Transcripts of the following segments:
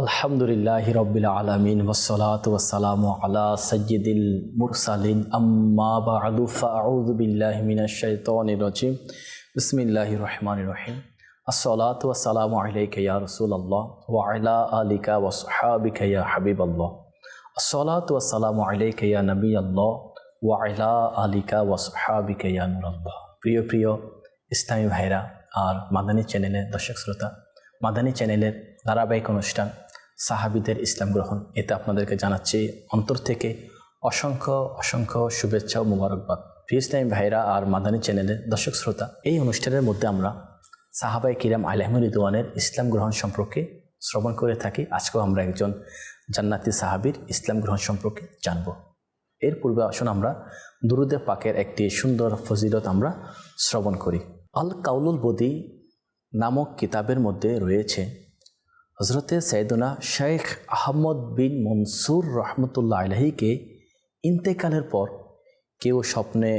আলহামদুলিল্লাহ রবিল আলমিন ওসলাত ওসালাম আলা সৈয়দুল মুরসালিন। আম্মা বাদু, ফাউযু বিল্লাহি মিনাশ শাইতানির রাজিম। বিসমিল্লাহির রহমানির রহিম। আসসালাত ওয়াসসালামু আলাইকা ইয়া রাসূলুল্লাহ ওয়া আলা আলিকা ওয়া সাহাবিকা ইয়া হাবিবাল্লাহ। আসসালাত ওয়াসসালামু আলাইকা ইয়া নবিয়াল্লাহ ওয়া আলা আলিকা ওয়া সাহাবিকা ইয়া নূরাল্লাহ। প্রিয় প্রিয় ইসলামী ভাইরা, আর মাদানী চ্যানেলের দর্শক শ্রোতা, মাদানী চ্যানেলের ধারাবাহিক অনুষ্ঠান সাহাবিদের ইসলাম গ্রহণ। এতে আপনাদেরকে জানাচ্ছি অন্তর থেকে অসংখ্য অসংখ্য শুভেচ্ছা ও মুবারকবাদ। প্রিয় ইসলামী ভাইরা আর মাদানী চ্যানেলের দর্শক শ্রোতা, এই অনুষ্ঠানের মধ্যে আমরা সাহাবাই কিরাম আলহমুল রিদওয়ানের ইসলাম গ্রহণ সম্পর্কে শ্রবণ করে থাকি। আজকেও আমরা একজন জান্নাতি সাহাবির ইসলাম গ্রহণ সম্পর্কে জানব। এর পূর্বে আসুন আমরা দুরুদে পাকের একটি সুন্দর ফজিলত আমরা শ্রবণ করি। আল কাউলুল বদি নামক কিতাবের মধ্যে রয়েছে হজরতে সৈদনা শেখ আহমদ বিন মনসুর রহমতুল্লাহ আলহিকে ইন্তেকালের পর কেউ স্বপ্নে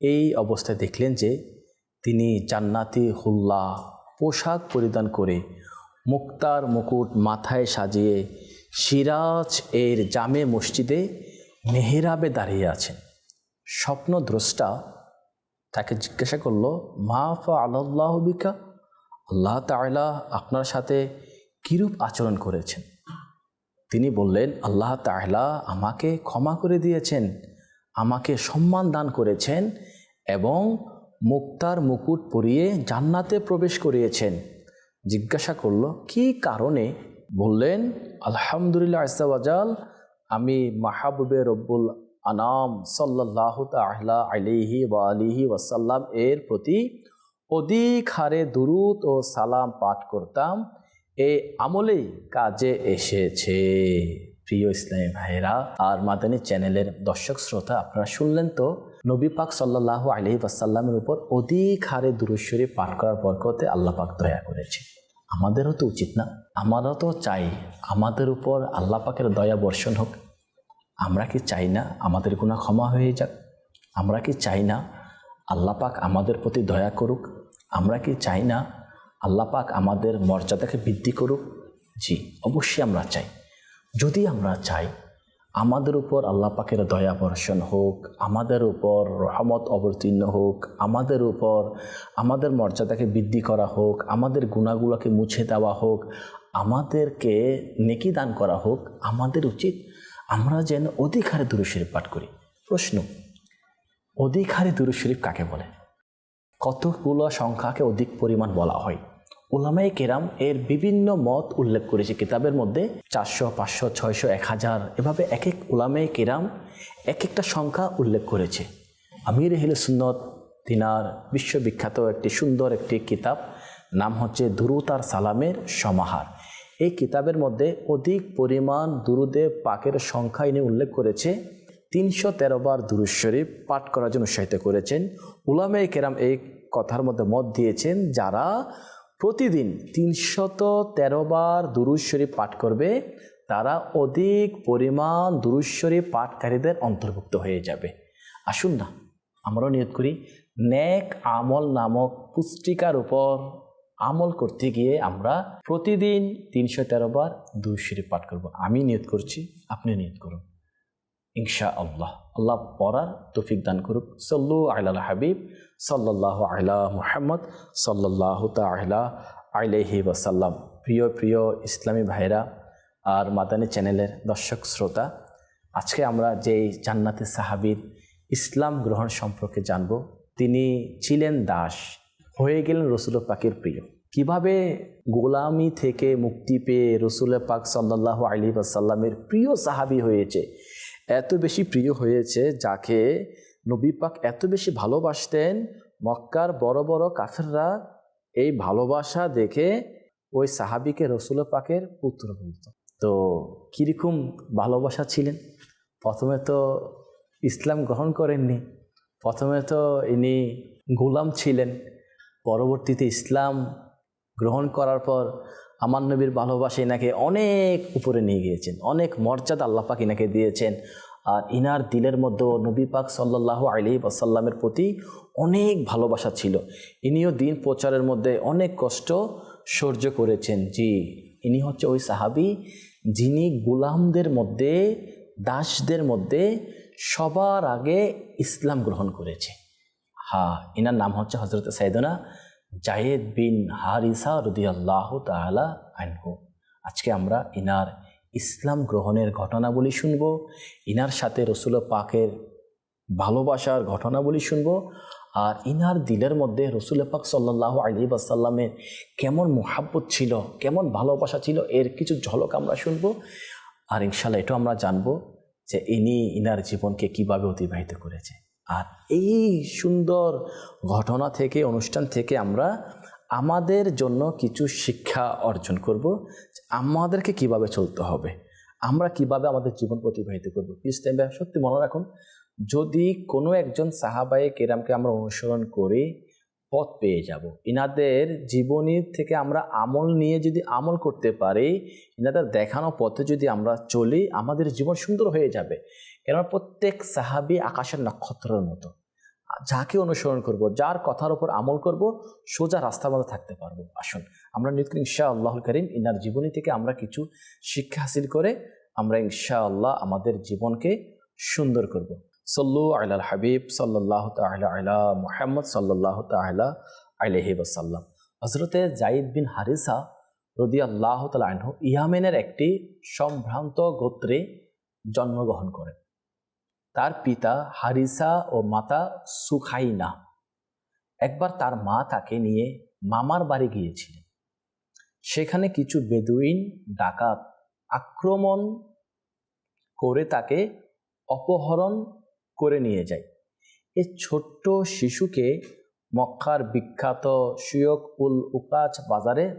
এই অবস্থায় দেখলেন যে তিনি জান্নাতি হুল্লা পোশাক পরিধান করে মুক্তার মুকুট মাথায় সাজিয়ে সিরাজ এর জামে মসজিদে মেহেরাবে দাঁড়িয়ে আছেন। স্বপ্নদ্রষ্টা তাকে জিজ্ঞাসা করল, মা ফা আল্লাহ বিকা? আল্লাহ তাআলা আপনার সাথে কিরূপ আচরণ করেছেন? তিনি বললেন, আল্লাহ তাহলা আমাকে ক্ষমা করে দিয়েছেন, আমাকে সম্মান দান করেছেন এবং মুক্তার মুকুট পরিয়ে জান্নাতে প্রবেশ করিয়েছেন। জিজ্ঞাসা করল, কি কারণে? বললেন, আলহামদুলিল্লাহ আসাওয়াজাল আমি মাহবুবে রব্বুল আনাম সাল্লাহ তাহলা আলিহি ওয়া আলিহি ওয়াসাল্লাম এর প্রতি অধিক হারে দুরুদ ও সালাম পাঠ করতাম এই আমলেই কাজে এসেছে। প্রিয় ইসলামী ভাইরা আর মাদানী চ্যানেলের দর্শক শ্রোতা, আপনারা শুনলেন তো, নবী পাক সাল্লাহ আলহি ওয়াসাল্লামের উপর অধিক হারে দুরুশ্বরী পাঠ করার বরকতে আল্লাহ পাক দয়া করেছে। আমাদেরও তো উচিত না, আমারও তো চাই, আমাদের উপর আল্লাহ পাকের দয়া বর্ষণ হোক। আমরা কি চাই না আমাদের গুণা ক্ষমা হয়ে যাক? আমরা কি চাই না আল্লাহ পাক আমাদের প্রতি দয়া করুক? আমরা কি চাই না আল্লাহ পাক আমাদের মর্যাদাকে বৃদ্ধি করুক? জি, অবশ্যই আমরা চাই। যদি আমরা চাই, আমাদের উপর আল্লাহ পাকের দয়া বর্ষণ হোক, আমাদের উপর রহমত অবতীর্ণ হোক, আমাদের উপর আমাদের মর্যাদাকে বৃদ্ধি করা হোক, আমাদের গুণাগুলোকে মুছে দেওয়া হোক, আমাদেরকে নেকি দান করা হোক, আমাদের উচিত আমরা যেন অধিক হারে দুরুশরীফ পাঠ করি। প্রশ্ন অধিক হারে দুরুশরীফ কাকে বলে? কতগুলো সংখ্যাকে অধিক পরিমাণ বলা হয়? ওলামাই কেরাম এর বিভিন্ন মত উল্লেখ করেছে। কিতাবের মধ্যে চারশো, পাঁচশো, ছয়শো, এক হাজার এভাবে এক এক ওলামাই কেরাম এক একটা সংখ্যা উল্লেখ করেছে। আমির হিল সুন্নত তিনার বিশ্ববিখ্যাত একটি সুন্দর একটি কিতাব, নাম হচ্ছে দুরুতার সালামের সমাহার। এই কিতাবের মধ্যে অধিক পরিমাণ দুরুদে পাকের সংখ্যা ইনি উল্লেখ করেছে। তিনশো তেরো বার দুরুদ শরীফ পাঠ করার জন্য উৎসাহিত করেছেন। উলামে কেরাম এই কথার মধ্যে মত দিয়েছেন যারা প্রতিদিন তিনশত তেরো বার দুরুদ শরীফ পাঠ করবে, তারা অধিক পরিমাণ দুরুদ শরীফ পাঠকারীদের অন্তর্ভুক্ত হয়ে যাবে। আসুন না, আমরাও নিয়ত করি, নেক আমল নামক পুস্তিকার উপর আমল করতে গিয়ে আমরা প্রতিদিন তিনশো তেরো বার দুরুদ শরীফ পাঠ করব। আমি নিয়ত করছি আপনি নিয়ত করুন। ইনশা আল্লাহ আল্লাহ পড়ার তফিক দান করুক। সল্লু আল্লাহ হাবিব সাল্লাহ আলা মুহাম্মদ সাল্লাহ তাহলা আলহি ওয়াসাল্লাম। প্রিয় প্রিয় ইসলামী ভাইরা আর মাদানী চ্যানেলের দর্শক শ্রোতা, আজকে আমরা যেই জান্নাতি সাহাবির ইসলাম গ্রহণ সম্পর্কে জানব, তিনি ছিলেন দাস, হয়ে গেলেন রসুল পাকের প্রিয়। কীভাবে গোলামি থেকে মুক্তি পেয়ে রসুল পাক সাল্লাহ আলী আসাল্লামের প্রিয় সাহাবি হয়েছে এত বেশি প্রিয় হয়েছে যাকে নবী পাক এত বেশি ভালোবাসতেন, মক্কার বড় বড় কাফেররা এই ভালোবাসা দেখে ওই সাহাবিকে রসুল পাকের পুত্র বলত। তো কীরকম ভালোবাসা ছিলেন? প্রথমে তো ইসলাম গ্রহণ করেননি, প্রথমে তো ইনি গোলাম ছিলেন, পরবর্তীতে ইসলাম গ্রহণ করার পর আমার নবীর ভালোবাসা এনাকে অনেক উপরে নিয়ে গিয়েছেন, অনেক মর্যাদা আল্লাহ পাক এনাকে দিয়েছেন। আর ইনার দিলের মধ্যেও নবী পাক সাল্লাহ আলি আসাল্লামের প্রতি অনেক ভালোবাসা ছিল। ইনিও দিন প্রচারের মধ্যে অনেক কষ্ট সহ্য করেছেন। জি, ইনি হচ্ছে ওই সাহাবি যিনি গোলামদের মধ্যে, দাসদের মধ্যে সবার আগে ইসলাম গ্রহণ করেছে। হ্যাঁ ইনার নাম হচ্ছে হজরত সাইদনা জায়েদ বিন হারিসা রদিয়াল্লাহ তালা আনহু। আজকে আমরা ইনার ইসলাম গ্রহণের ঘটনাবলী শুনব, ইনার সাথে রসুল পাকের ভালোবাসার ঘটনাবলী শুনব, আর ইনার দিলের মধ্যে রসুল পাক সাল্লাহ আলী আসাল্লামের কেমন মোহাব্বত ছিল, কেমন ভালোবাসা ছিল, এর কিছু ঝলক আমরা শুনব। আর ইনশাল্লাহ এটাও আমরা জানব যে ইনি ইনার জীবনকে কীভাবে অতিবাহিত করেছে। আর এই সুন্দর ঘটনা থেকে, অনুষ্ঠান থেকে আমরা আমাদের জন্য কিছু শিক্ষা অর্জন করব, আমাদেরকে কীভাবে চলতে হবে, আমরা কীভাবে আমাদের জীবন অতিবাহিত করব। ভাই সত্যি মনে রাখুন, যদি কোনো একজন সাহাবায়ে কেরামকে আমরা অনুসরণ করি পথ পেয়ে যাব, ইনাদের জীবনীর থেকে আমরা আমল নিয়ে যদি আমল করতে পারি, ইনাদের দেখানো পথে যদি আমরা চলি, আমাদের জীবন সুন্দর হয়ে যাবে। কেননা প্রত্যেক সাহাবি আকাশের নক্ষত্রের মতো। যাকে অনুসরণ করব, যার কথার উপর আমল করব, সোজা রাস্তার মধ্যে থাকতে পারব। আসুন, আমরা নিত্য ইনশা আল্লাহ করিম, ইনার জীবনী থেকে আমরা কিছু শিক্ষা হাসিল করে আমরা ইনশা আল্লাহ আমাদের জীবনকে সুন্দর করব। সল্লু আল্লাহ হাবিব সাল্লাহ তালা আলা মুহাম্মদ সাল্লাহ তালা আলহি ওসাল্লাম হজরতে জাইদ বিন হারিসা রদি আল্লাহ তালাহ ইয়ামেনের একটি সম্ভ্রান্ত গোত্রে জন্মগ্রহণ করেন। তার পিতা হারিসা ও মাতা সুখাইনা। একবার তার মা তাকে নিয়ে মামার বাড়ি গিয়েছিলেন। সেখানে কিছু বেদুইন ডাকাত আক্রমণ করে তাকে অপহরণ করে নিয়ে যায়। এই ছোট্ট শিশুকে মক্কার বিখ্যাত সুয়ক উল উকাচ বাজারে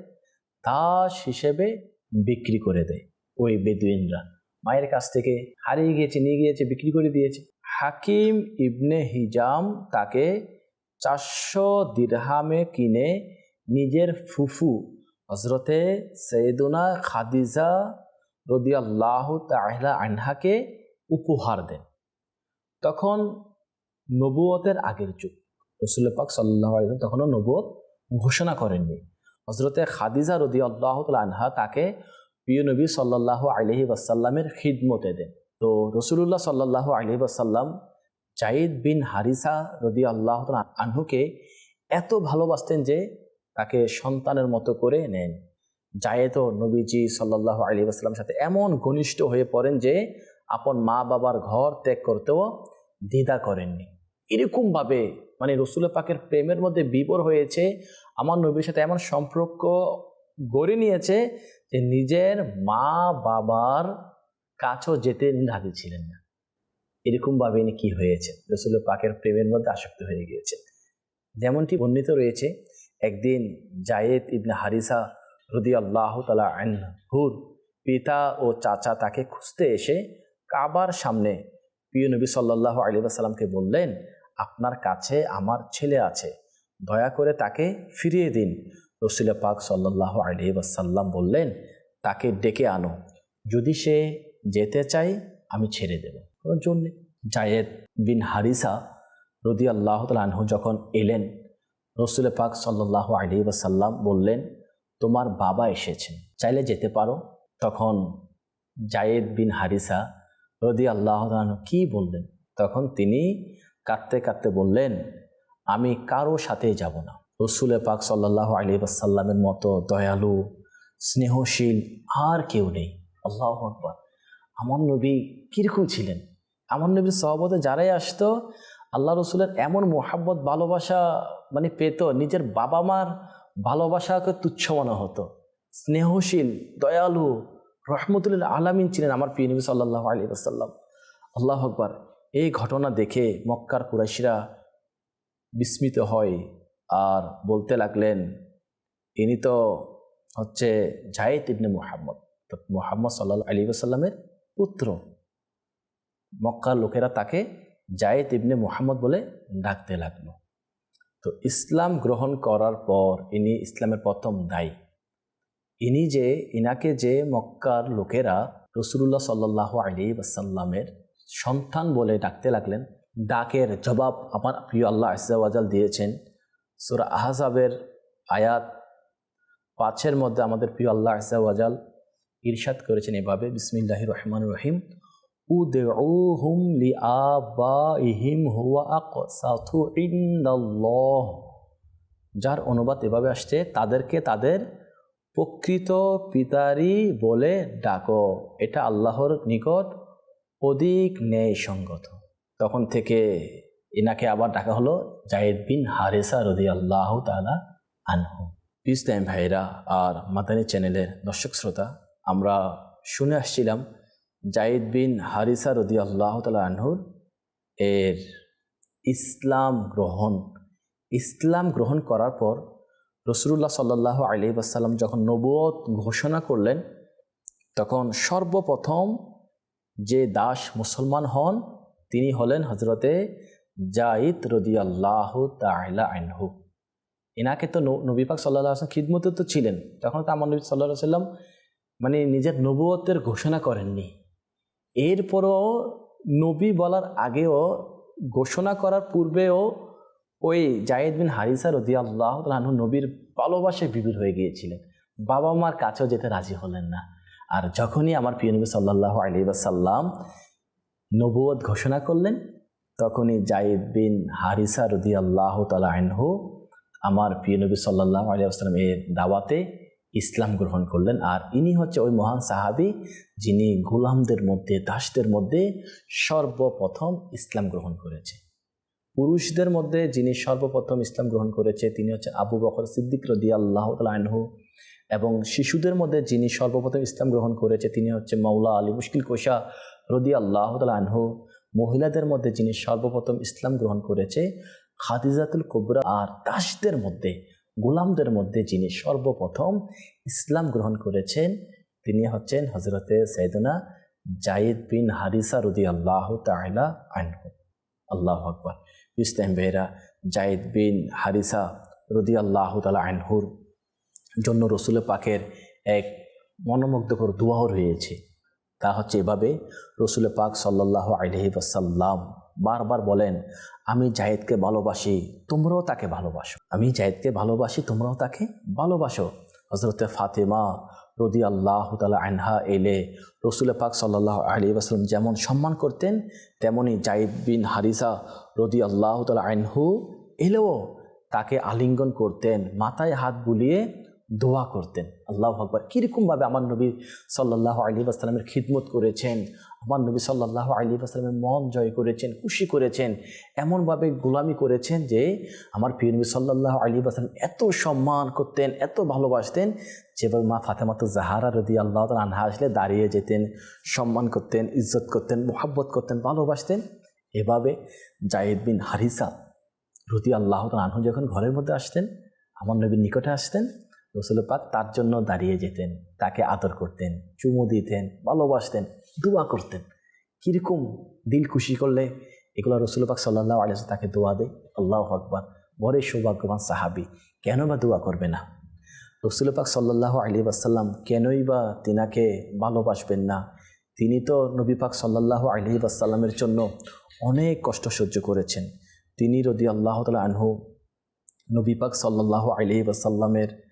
দাস হিসেবে বিক্রি করে দেয় ওই বেদুইনরা। মায়ের কাছ থেকে হারিয়ে গিয়েছে, নিয়ে গিয়েছে, বিক্রি করে দিয়েছে। হাকিম ইবনে হিজাম তাকে চারশো দিরহামে কিনে নিজের ফুফু হজরতে সৈদুনা খাদিজা রদিয়াল্লাহ তাহলা আনহাকে উপহার দেন। তখন নবুয়তের আগের যুগ। রসুল পাক সাল্লাহ তখনও নবুয়ত ঘোষণা করেননি। হজরতে খাদিজা রদি আল্লাহ আনহা তাকে প্রিয় নবী সাল্লাহ আলহি ওয়াসাল্লামের খিদমতে দেন। তো রসুল্লাহ সাল্লাহ আলহি ওয়াসাল্লাম জাইদ বিন হারিসা রদি আল্লাহ আনহুকে এত ভালোবাসতেন যে তাকে সন্তানের মতো করে নেন। জায়েদ ও নবীজি সাল্লাহ আলী আসলামের সাথে এমন ঘনিষ্ঠ হয়ে পড়েন যে আপন মা বাবার ঘর ত্যাগ করতেও দ্বিধা করেননি। এরকমভাবে মানে রসুল পাকের প্রেমের মধ্যে বিবর হয়েছে। আমার নবীর সাথে এমন সম্পর্ক গড়ে নিয়েছে যে নিজের মা বাবার কাছেও যেতে রাজি ছিলেন না। এরকমভাবে ইনি কি হয়েছে? রসুল পাকের প্রেমের মধ্যে আসক্ত হয়ে গিয়েছে। যেমনটি বর্ণিত রয়েছে, একদিন জায়েদ ইবনে হারিসা রদি আল্লাহ তালা আনহুর পিতা ও চাচা তাকে খুঁজতে এসে কাবার সামনে প্রিয় নবী সাল্লাহ আলী সাল্লামকে বললেন, আপনার কাছে আমার ছেলে আছে, দয়া করে তাকে ফিরিয়ে দিন। রসুল পাক সাল্লাহ আলী সাল্লাম বললেন, তাকে ডেকে আনো। যদি সে যেতে চাই আমি ছেড়ে দেব। কোনো জন্যে জায়েদ বিন হারিসা রদি আল্লাহ আনহু যখন এলেন, রসুল পাক সাল্লাহ আলী সাল্লাম বললেন, তোমার বাবা এসেছেন চাইলে যেতে পারো? তখন জায়েদ বিন হারিসা রদি আল্লাহ কি বললেন? তখন তিনি কাঁদতে কাঁদতে বললেন, আমি কারও সাথে যাব না। রসুলে পাক সাল্লাহ আলী আসাল্লামের মতো দয়ালু, স্নেহশীল আর কেউ নেই। আল্লাহ আকবর। আমার নবী কীরকম ছিলেন? আমার নবীর সহবতে যারাই আসতো, আল্লাহ রসুলের এমন মোহাব্বত, ভালোবাসা মানে পেত, নিজের বাবা মার ভালোবাসাকে তুচ্ছ মনে হতো। স্নেহশীল, দয়ালু রহমতুল্লাহ আলামিন ছিলেন আমার প্রিয় নবী সাল্লাহ আলী আসাল্লাম আল্লাহ আকবর। এই ঘটনা দেখে মক্কার কুরাইশিরা বিস্মিত হয়। আর বলতে লাগলেন, ইনি তো হচ্ছে জায়েদ ইবনে মোহাম্মদ। মোহাম্মদ সাল্লাহ আলী আসাল্লামের পুত্র। মক্কার লোকেরা তাকে জায়েদ ইবনে মোহাম্মদ বলে ডাকতে লাগল। তো ইসলাম গ্রহণ করার পর ইনি ইসলামের প্রথম দায়ী। ইনি যে, ইনাকে যে মক্কার লোকেরা রসুল্লাহ সাল্লাহ আলী আসাল্লামের সন্তান বলে ডাকতে লাগলেন, ডাকের জবাব আমার প্রিয় আল্লাহ আসাল দিয়েছেন। সুরা আহজাবের আয়াত পাঁচের মধ্যে আমাদের প্রিয় আল্লাহ আজাল ইরশাদ করেছেন এভাবে বিসমিল্লাহ রহমান রহিম। উদউহুম লিআবাইহিম হুয়া আকসাতু ইনদাল্লাহ। যার অনুবাদ এভাবে আসছে, তাদেরকে তাদের প্রকৃত পিতারই বলে ডাকো। এটা আল্লাহর নিকট অধিক ন্যায়সঙ্গত। তখন থেকে এনাকে আবার ডাকা হলো জায়েদ বিন হারেসা রদি আল্লাহ তালা আনহু ইসলাম ভাইরা আর মাদানী চ্যানেলের দর্শক শ্রোতা, আমরা শুনে আসছিলাম জাইদ বিন হারিসা রদি আল্লাহ তালা আনহুর এর ইসলাম গ্রহণ। ইসলাম গ্রহণ করার পর রসুল্লাহ সাল্লাহ আলি আসাল্লাম যখন নবুয়ত ঘোষণা করলেন, তখন সর্বপ্রথম যে দাস মুসলমান হন, তিনি হলেন হজরতে জাইদ রদি আল্লাহ তাইলা আনহু। এনাকে তো নবী পাক সাল্লাহ আসলাম খিদমতে তো ছিলেন। তখন তো আমার নবী সাল্লাহ সাল্লাম মানে নিজের নবুয়তের ঘোষণা করেননি। এরপরও নবী বলার আগেও, ঘোষণা করার পূর্বেও ওই জায়েদ বিন হারিসা রদি আল্লাহ তালু নবীর ভালোবাসায় বিবির হয়ে গিয়েছিলেন। বাবা মার কাছেও যেতে রাজি হলেন না। আর যখনই আমার প্রিয় নবী সাল্লাহ আলী সাল্লাম নবুয়ত ঘোষণা করলেন তখনই জায়েদ বিন হারিসা রদি আল্লাহ তালা আনহু আমার প্রিয় নবী সাল্লাহ আলী আসসালাম এর দাওয়াতে ইসলাম গ্রহণ করলেন। আর ইনি হচ্ছে ওই মহান সাহাবি যিনি গোলামদের মধ্যে, দাসদের মধ্যে সর্বপ্রথম ইসলাম গ্রহণ করেছে। পুরুষদের মধ্যে যিনি সর্বপ্রথম ইসলাম গ্রহণ করেছে, তিনি হচ্ছে আবু বকর সিদ্দিক রদি আল্লাহ আনহু এবং শিশুদের মধ্যে যিনি সর্বপ্রথম ইসলাম গ্রহণ করেছে, তিনি হচ্ছে মাওলা আলী মুশকিল কোষা রদি আল্লাহ আনহু। মহিলাদের মধ্যে যিনি সর্বপ্রথম ইসলাম গ্রহণ করেছে, খাদিজাতুল কুবরা আর দাসদের মধ্যে, গোলামদের মধ্যে যিনি সর্বপ্রথম ইসলাম গ্রহণ করেছেন, তিনি হচ্ছেন হজরতে সৈদনা জাইদ বিন হারিসা রুদি আল্লাহ তাইলা আনহু। আল্লাহ আকবর। ইসলাম বেহরা জাইদ বিন হারিসা রুদি আল্লাহ তালা আনহুর জন্য রসুল পাকের এক মনোমুগ্ধকর দুয়াহ রয়েছে। তা হচ্ছে এভাবে রসুল পাক সাল্লাহ আলহি বারবার বলেন, আমি জাহেদকে ভালোবাসি, তোমরাও তাকে ভালোবাসো। আমি জাহেদকে ভালোবাসি, তোমরাও তাকে ভালোবাসো। হজরতে ফাতেমা রদি আল্লাহ তালা আনহা এলে রসুল পাক সাল্লাহ আলী আসলাম যেমন সম্মান করতেন, তেমনি জাইদ বিন হারিসা রদি আল্লাহ তালা আনহু এলেও তাকে আলিঙ্গন করতেন, মাথায় হাত বুলিয়ে দোয়া করতেন। আল্লাহ আকবর। কীরকমভাবে আমার নবী সাল্লাহ আলী আসসালামের খিদমত করেছেন, আমার নবী সাল্লাহ আলী আসসালামের মন জয় করেছেন, খুশি করেছেন, এমনভাবে গোলামি করেছেন যে আমার প্রিয় নবী সাল্লাহ আলী আসসালাম এত সম্মান করতেন, এত ভালোবাসতেন, যেভাবে মা ফাতেমাত জাহারা রদি আল্লাহ আনহা আসলে দাঁড়িয়ে যেতেন, সম্মান করতেন, ইজ্জত করতেন, মোহাব্বত করতেন, ভালোবাসতেন। এভাবে জায়েদ বিন হারিসা রদি আল্লাহ আনহু যখন ঘরের মধ্যে আসতেন, আমার নবীর নিকটে আসতেন রসুল পাক তার জন্য দাঁড়িয়ে যেতেন, তাকে আদর করতেন, চুমু দিতেন, ভালোবাসতেন, দোয়া করতেন। কীরকম দিল খুশি করলে এগুলো রসুলপাক সাল্লাহ আলিয়া তাকে দোয়া দেয়? আল্লাহ আকবর। বড় সৌভাগ্যবান সাহাবি। কেন বা দোয়া করবে না? রসুলপাক সাল্লাহ আলী আসাল্লাম কেনই বা তিনাকে ভালোবাসবেন না? তিনি তো নবী পাক সাল্লাহ আলী আসাল্লামের জন্য অনেক কষ্ট সহ্য করেছেন। তিনি রদি আল্লাহ তালা আনহু নবী পাক সাল্লাহ আলী আসাল্লামের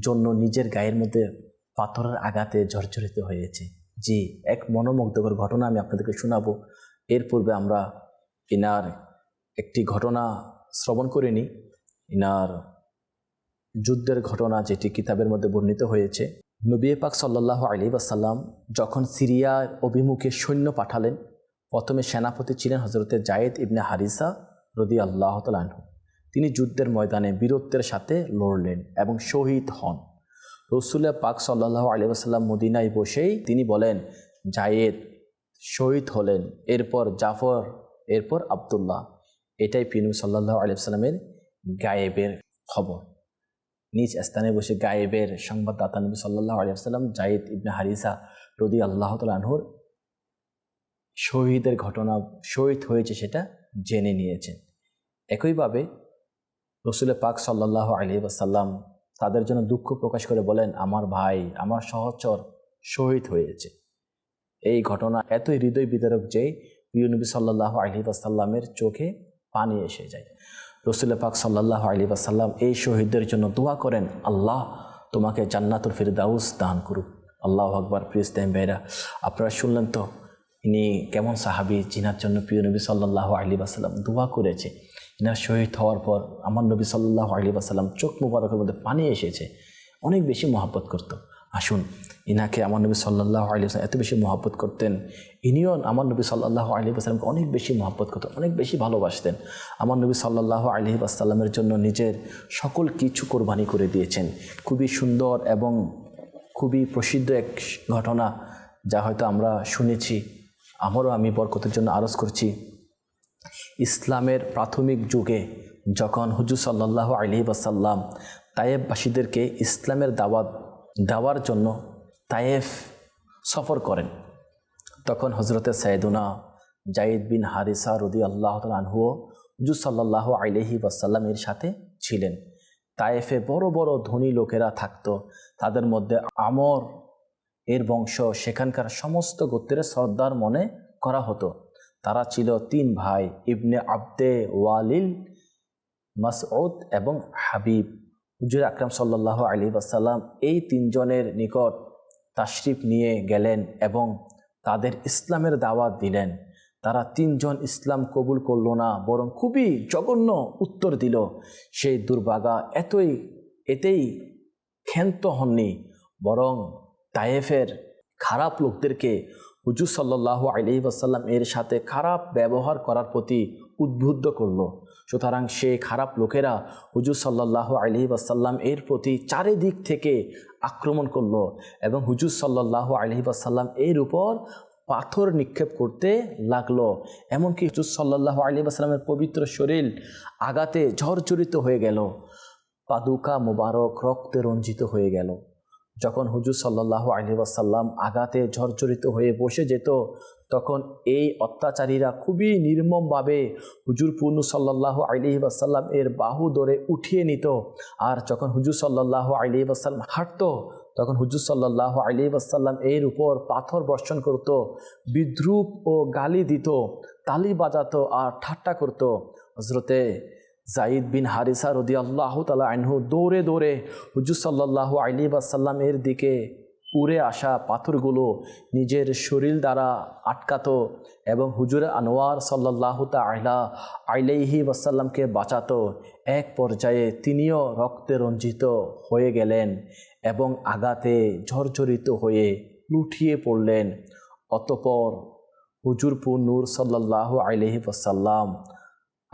জন্য নিজের গায়ের মধ্যে পাথরের আঘাতে জর্জরিত হয়েছে। জি, এক মনোমুগ্ধকর ঘটনা আমি আপনাদেরকে শোনাবো। এর পূর্বে আমরা ইনার একটি ঘটনা শ্রবণ করিনি। ইনার যুদ্ধের ঘটনা যেটি কিতাবের মধ্যে বর্ণিত হয়েছে। নবী পাক সাল্লাহ আলী আসাল্লাম যখন সিরিয়ার অভিমুখে সৈন্য পাঠালেন, প্রথমে সেনাপতি ছিলেন হজরতে জায়েদ ইবনে হারিসা রদি আল্লাহ তালু তিনি যুদ্ধের ময়দানে বীরত্বের সাথে লড়লেন এবং শহীদ হন। রসুল্লাহ পাক সাল্লাহ আলী আসাল্লাম মদিনায় বসেই তিনি বলেন, জায়েদ শহীদ হলেন, এরপর জাফর, এরপর আবদুল্লাহ। এটাই পিনু সাল্লাহ আলী সাল্লামের গায়েবের খবর। নিজ স্থানে বসে গায়েবের সংবাদদাতা নবী সাল্লাহ আলী সাল্লাম জায়েদ ইবনে হারিসা রদি আল্লাহ তালহুর শহীদের ঘটনা শহীদ হয়েছে সেটা জেনে নিয়েছেন। একইভাবে রসুল পাক সাল্লাহ আলী আসাল্লাম তাদের জন্য দুঃখ প্রকাশ করে বলেন, আমার ভাই আমার সহচর শহীদ হয়েছে। এই ঘটনা এতই হৃদয় বিদারক যে প্রিয় নবী সাল্লাহ আলী আসাল্লামের চোখে পানি এসে যায়। রসুল্লা পাক সাল্লাহ আলী আসাল্লাম এই শহীদদের জন্য দোয়া করেন, আল্লাহ তোমাকে জান্নাতুল ফিরদাউস দান করুক। আল্লাহ আকবর, প্রিয় ইসলাম ভাইরা আপনারা শুনলেন তো, ইনি কেমন সাহাবি জিনার জন্য প্রিয় নবী সাল্লাহ আলী আসাল্লাম দোয়া করেছে। ইনার শহীদ হওয়ার পর আমার নবী সাল্লাহ আলী আসাল্লাম চোখ মুবারকের মধ্যে পানি এসেছে। অনেক বেশি মহাব্বত করত। আসুন, ইনাকে আমার নবী সাল্লাহ আলী আসলাম এত বেশি মহাব্বত করতেন। ইনিও আমার নবী সাল্লাহ আলী আসলামকে অনেক বেশি মহাব্বত করতেন, অনেক বেশি ভালোবাসতেন। আমার নবী সাল্লাহ আলী আসসালামের জন্য নিজের সকল কিছু কোরবানি করে দিয়েছেন। খুবই সুন্দর এবং খুবই প্রসিদ্ধ এক ঘটনা যা হয়তো আমরা শুনেছি, আমারও আমি বরকতের জন্য আরজ করছি। ইসলামের প্রাথমিক যুগে যখন হুজুর সাল্লাহ আলী আসাল্লাম তায়েববাসীদেরকে ইসলামের দাওয়াত দেওয়ার জন্য তায়েফ সফর করেন, তখন হজরতে সৈয়দুনা জাইদ বিন হারিসা রদি আল্লাহ আনহুও হুজুর সাল্লাহ আলহি ওয়াসাল্লামের সাথে ছিলেন। তায়েফে বড় বড় ধনী লোকেরা থাকত, তাদের মধ্যে আমর এর বংশ, সেখানকার সমস্ত গোত্রের সর্দার মনে করা হতো। তারা ছিল তিন ভাই, ইবনে আব্দে ওয়ালিল মাসউদ এবং হাবিব। হুজুর আকরাম সাল্লাহ আলী আসাল্লাম এই তিনজনের নিকট তাশরিফ নিয়ে গেলেন এবং তাদের ইসলামের দাওয়াত দিলেন। তারা তিনজন ইসলাম কবুল করল না, বরং খুবই জঘন্য উত্তর দিল। সেই দুর্বাগা এতই, এতেই ক্ষান্ত হননি, বরং তায়েফের খারাপ লোকদেরকে হুজুর সাল্লাহ আলি আসাল্লাম এর সাথে খারাপ ব্যবহার করার প্রতি উদ্বুদ্ধ করল। সুতরাং সে খারাপ লোকেরা হুজুর সাল্লাহ আলি আসাল্লাম এর প্রতি চারিদিক থেকে আক্রমণ করল এবং হুজুর সাল্লাহ আলি আসাল্লাম এর উপর পাথর নিক্ষেপ করতে লাগল। এমনকি হুজুর সাল্লাহ আলী আসাল্লামের পবিত্র শরীর আগাতে ঝরঝরিত হয়ে গেল। পাদুকা মোবারক রক্তে রঞ্জিত হয়ে গেল। যখন হুজুর সাল্লাহ আলী আসাল্লাম আগাতে ঝরঝরিত হয়ে বসে যেত, তখন এই অত্যাচারীরা খুবই নির্মমভাবে হুজুর পূর্ণ সাল্লাহ আলী আসাল্লাম এর বাহু ধরে উঠিয়ে নিত। আর যখন হুজুর সাল্লাহ আলী আসাল্লাম হাঁটত, তখন হুজুর সাল্লাহ আলী আসাল্লাম এর উপর পাথর বর্ষণ করত, বিদ্রুপ ও গালি দিত, তালি বাজাতো আর ঠাট্টা করত। হজরতে জাইদ বিন হারিসা রদি আল্লাহ তালা আনহু দৌড়ে দৌড়ে হুজুর সাল্লাহ আলী আসাল্লাম এর দিকে উড়ে আসা পাথরগুলো নিজের শরীর দ্বারা আটকাতো এবং হুজুর আনোয়ার সাল্লাহ তাইলা আইলাইহি ওয়াসাল্লামকে বাঁচাতো। এক পর্যায়ে তিনিও রক্তে রঞ্জিত হয়ে গেলেন এবং আগাতে ঝরঝরিত হয়ে লুঠিয়ে পড়লেন। অতপর হুজুরপুর নূর সাল্লাহ আলহি ওয়াসাল্লাম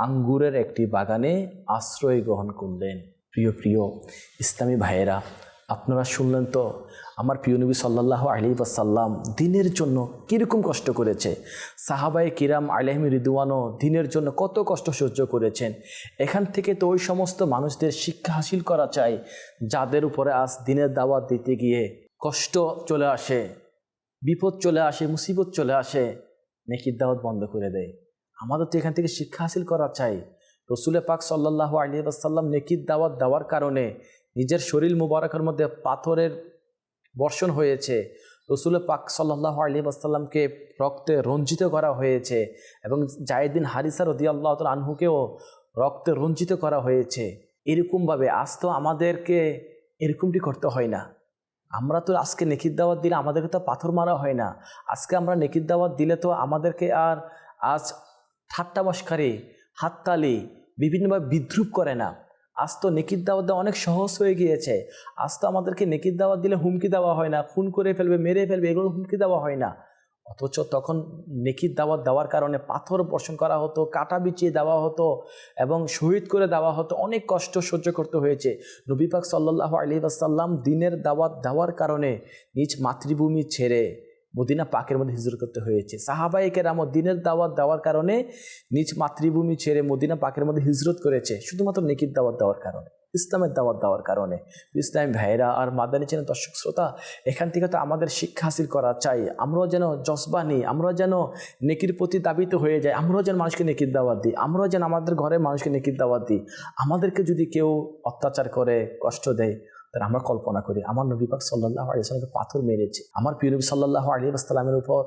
আঙ্গুরের একটি বাগানে আশ্রয় গ্রহণ করলেন। প্রিয় প্রিয় ইসলামী ভাইয়েরা, আপনারা শুনলেন তো, আমার প্রিয় নবী সাল্লাহ আলী সাল্লাম দিনের জন্য কীরকম কষ্ট করেছে? সাহাবাই কিরাম আলহিম রিদুয়ানও দিনের জন্য কত কষ্ট সহ্য করেছেন? এখান থেকে তো ওই সমস্ত মানুষদের শিক্ষা হাসিল করা চাই, যাদের উপরে আজ দিনের দাওয়াত দিতে গিয়ে কষ্ট চলে আসে, বিপদ চলে আসে, মুসিবত চলে আসে নেকির দাওয়াত বন্ধ করে দেয়। আমাদের তো এখান থেকে শিক্ষা হাসিল করা চাই। রসুলে পাক সাল্লাহ আলী আসাল্লাম নেকির দাওয়াত দেওয়ার কারণে নিজের শরীর মুবারকের মধ্যে পাথরের বর্ষণ হয়েছে। রসুল পাক সাল্লাহ আলী আসাল্লামকে রক্তে রঞ্জিত করা হয়েছে এবং জায়দিন হারিসা রদি আল্লাহ আনহুকেও রক্তে রঞ্জিত করা হয়েছে। এরকমভাবে আজ তো আমাদেরকে এরকমটি করতে হয় না। আমরা তো আজকে নেকির দাওয়াত দিলে আমাদেরকে তো পাথর মারা হয় না। আজকে আমরা নেকির দাওয়াত দিলে তো আমাদেরকে আর আজ ঠাট্টা মস্কারি হাততালি বিভিন্নভাবে বিদ্রুপ করে না। আজ তো নেকির দাওয়াত দেওয়া অনেক সহজ হয়ে গিয়েছে। আজ তো আমাদেরকে নেকির দাওয়াত দিলে হুমকি দেওয়া হয় না, খুন করে ফেলবে, মেরে ফেলবে, এগুলো হুমকি দেওয়া হয় না। অথচ তখন নেকির দাওয়াত দেওয়ার কারণে পাথর বর্ষণ করা হতো, কাটা বিছিয়ে দেওয়া হতো এবং শহীদ করে দেওয়া হতো। অনেক কষ্ট সহ্য করতে হয়েছে। নবীপাক সাল্লাহ আলী আসাল্লাম দিনের দাওয়াত দেওয়ার কারণে নিজ মাতৃভূমি ছেড়ে মদিনা পাকের মধ্যে হিজরত করতে হয়েছে। সাহাবাইকের আমার দিনের দাওয়াত দেওয়ার কারণে নিজ মাতৃভূমি ছেড়ে মদিনা পাকের মধ্যে হিজরত করেছে, শুধুমাত্র নেকির দাওয়াত দেওয়ার কারণে, ইসলামের দাওয়াত দেওয়ার কারণে। ইসলাম ভাইরা আর মাদানি চেন দর্শক শ্রোতা, এখান থেকে তো আমাদের শিক্ষা হাসিল করা চাই। আমরাও যেন জজবা নিই আমরা যেন নেকির প্রতি দাবিত হয়ে যায় আমরাও যেন মানুষকে নেকির দাওয়াত দিই, আমরাও যেন আমাদের ঘরের মানুষকে নেকির দাওয়াত দিই। আমাদেরকে যদি কেউ অত্যাচার করে, কষ্ট দেয় তাহলে আমরা কল্পনা করি, আমার নবী পাক সাল্লাহ আলিয়াকে পাথর মেরেছে, আমার প্রিয় নবী সাল্লাহ আলী আসসালামের উপর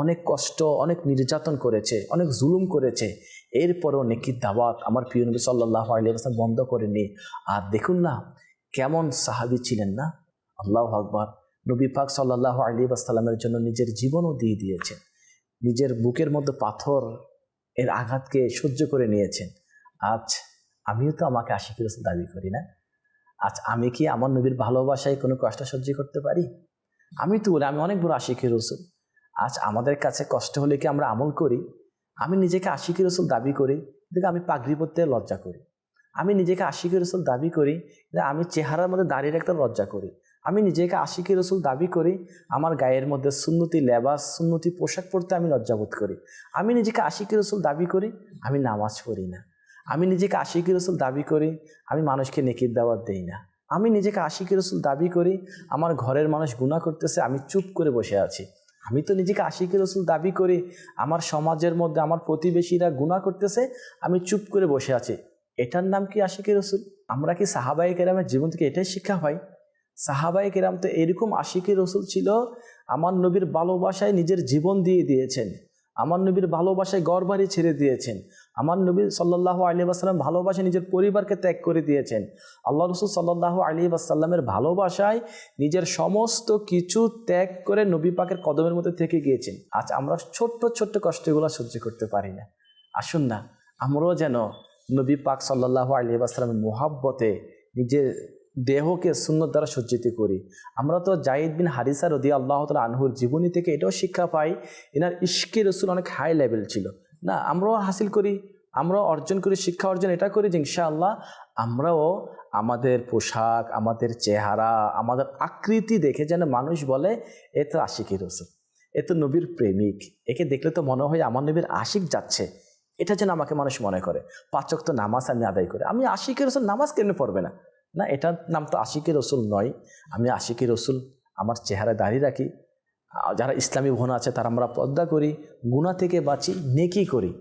অনেক কষ্ট, অনেক নির্যাতন করেছে, অনেক জুলুম করেছে, এরপরও নেকির দাওয়াত আমার প্রিয় নবী সাল্লাহ আলিয়া বন্ধ করেনি আর দেখুন না, কেমন সাহাবি ছিলেন না? আল্লাহ আকবর, নবী পাক সাল্লাহ আলী আসসালামের জন্য নিজের জীবনও দিয়ে দিয়েছেন, নিজের বুকের মধ্যে পাথর এর আঘাতকে সহ্য করে নিয়েছেন। আজ আমিও তো আমাকে আশিকি দাবি করি না। আজ আমি কি আমার নবীর ভালোবাসায় কোনো কষ্ট সহ্য করতে পারি? আমি তো বলি, আমি অনেক বড় আশিকি রসুল। আজ আমাদের কাছে কষ্ট হলে কি আমরা আমল করি? আমি নিজেকে আশিকি রসুল দাবি করি, কিন্তু আমি পাগড়ি পরতে লজ্জা করি। আমি নিজেকে আশিকি রসুল দাবি করি আমি চেহারার মধ্যে দাঁড়িয়ে রাখতে লজ্জা করি। আমি নিজেকে আশিকি রসুল দাবি করি, আমার গায়ের মধ্যে সুন্নতি লেবাস, সুন্নতি পোশাক পরতে আমি লজ্জাবোধ করি। আমি নিজেকে আশিকি রসুল দাবি করি, আমি নামাজ পড়ি না। আমি নিজেকে আশিকি রসুল দাবি করি, আমি মানুষকে নেকির দাওয়াত দেই না। আমি নিজেকে আশিকি রসুল দাবি করি, আমার ঘরের মানুষ গুণা করতেছে, আমি চুপ করে বসে আছি। আমি তো নিজেকে আশিকি রসুল দাবি করি, আমার সমাজের মধ্যে আমার প্রতিবেশীরা গুণা করতেছে, আমি চুপ করে বসে আছি। এটার নাম কি আশিকি রসুল? আমরা কি সাহাবাই কেরামের জীবন থেকে এটাই শিক্ষা পাই? সাহাবাই কেরাম তো এরকম আশিকি রসুল ছিল, আমার নবীর ভালোবাসায় নিজের জীবন দিয়ে দিয়েছেন। আমার নবীর ভালোবাসায় গড় বাড়ি ছেড়ে দিয়েছেন। আমার নবী সাল্লাহ আলী আসাল্লাম ভালোবাসায় নিজের পরিবারকে ত্যাগ করে দিয়েছেন। আল্লাহ রসুল সাল্লাহ আলী আসাল্লামের ভালোবাসায় নিজের সমস্ত কিছু ত্যাগ করে নবী পাকের কদমের মধ্যে থেকে গিয়েছেন। আজ আমরা ছোট্ট ছোট্ট কষ্টগুলো সহ্য করতে পারি না। আসুন না, আমরাও যেন নবী পাক সাল্লাহ আলী আসসালামের মোহাব্বতে নিজের দেহকে শূন্য দ্বারা সজ্জিত করি। আমরা তো জাহিদ বিন হারিসা রদি আল্লাহ তালা আনহুর জীবনী থেকে এটাও শিক্ষা পাই, এনার ইস্কের রসুল অনেক হাই লেভেল ছিল। না, আমরাও হাসিল করি, আমরাও অর্জন করি, শিক্ষা অর্জন এটা করি যে ইনশাআল্লাহ আমরাও আমাদের পোশাক, আমাদের চেহারা, আমাদের আকৃতি দেখে যেন মানুষ বলে, এ তো আশিকি রসুল, এ তো নবীর প্রেমিক, একে দেখলে তো মনে হয় আমার নবীর আশিক যাচ্ছে। এটা যেন আমাকে মানুষ মনে করে পাচক তো নামাজ আমি আদায় করি। আমি আশিকের রসুল নামাজ কেন পড়বে না? না, এটার নাম তো আশিকের রসুল নয়। আমি আশিকের রসুল, আমার চেহারা দাঁড়িয়ে রাখি যারা ইসলামী ভোনা আছে, তারা আমরা পদ্মা করি গুণা থেকে বাঁচি, নেকি করি।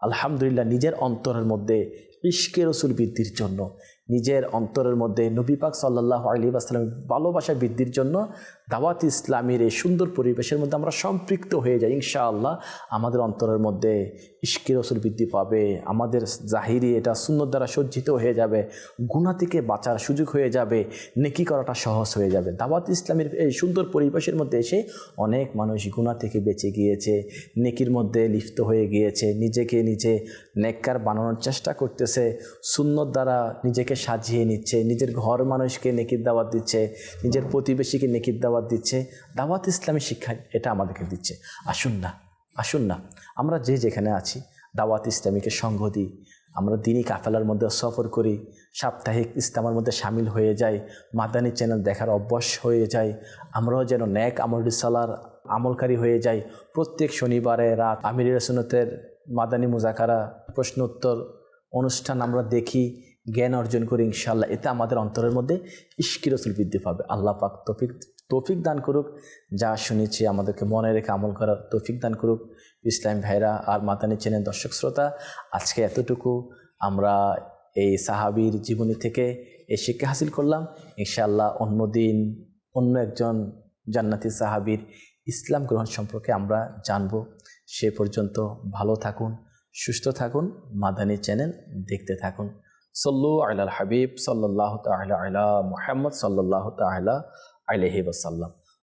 আলহামদুলিল্লাহ, নিজের অন্তরের মধ্যে ইস্কে রসুল বৃদ্ধির জন্য, নিজের অন্তরের মধ্যে নবী পাক সাল্লাহ আলী আসসালামের ভালোবাসা বৃদ্ধির জন্য দাওয়াত ইসলামের এই সুন্দর পরিবেশের মধ্যে আমরা সম্পৃক্ত হয়ে যাই, ইনশাআল্লাহ। আমাদের অন্তরের মধ্যে ইস্কে রসুল বৃদ্ধি পাবে, আমাদের জাহিরি এটা সুন্দর দ্বারা সজ্জিত হয়ে যাবে গুণা থেকে বাঁচার সুযোগ হয়ে যাবে, নেকি করাটা সহজ হয়ে যাবে। দাওয়াত ইসলামের এই সুন্দর পরিবেশের মধ্যে এসে অনেক মানুষ গুণা থেকে বেঁচে গিয়েছে, নেকির মধ্যে লিপ্ত হয়ে গিয়েছে, নিজেকে নিজে নেককার বানানোর চেষ্টা করতেছে, সুন্নত দ্বারা নিজেকে সাজিয়ে নিচ্ছে, নিজের ঘর মানুষকে নেকির দাওয়াত দিচ্ছে, নিজের প্রতিবেশীকে নেকির দাওয়াত দিচ্ছে। দাওয়াত ইসলামী শিক্ষা এটা আমাদেরকে দিচ্ছে। আসুন না আসুন না। আমরা যে যেখানে আছি, দাওয়াত ইসলামীকে সঙ্গ দিই। আমরা দিনই কাফেলার মধ্যে সফর করি। সাপ্তাহিক ইসলামের মধ্যে সামিল হয়ে যাই। মাদানী চ্যানেল দেখার অভ্যাস হয়ে যাই আমরাও যেন ন্যাক আমল সালার আমলকারী হয়ে যাই। প্রত্যেক শনিবারে রাত আমির রসুনতের মাদানী মুজাকারা প্রশ্ন উত্তর অনুষ্ঠান আমরা দেখি, জ্ঞান অর্জন করি ইনশাল্লাহ এতে আমাদের অন্তরের মধ্যে ইস্কি রসুল বৃদ্ধি পাবে। আল্লাহ পাক তফিক তৌফিক দান করুক। যা শুনেছি, আমাদেরকে মনে রেখে আমল করার তৌফিক দান করুক। ইসলাম ভাইরা, আর মাতানি চেনেন দর্শক শ্রোতা, আজকে এতটুকু আমরা এই সাহাবির জীবনী থেকে এই শিক্ষা হাসিল করলাম। ইনশাআল্লাহ অন্যদিন অন্য একজন জান্নাতি সাহাবির ইসলাম গ্রহণ সম্পর্কে আমরা জানব। সে পর্যন্ত ভালো থাকুন, সুস্থ থাকুন মাদানী চ্যানেল দেখতে থাকুন। সল্লু আল্লাহ হাবিব সাল্লাহ তালা আলা মোহাম্মদ সাল্লাহ তালা আলহি ওসাল্লাম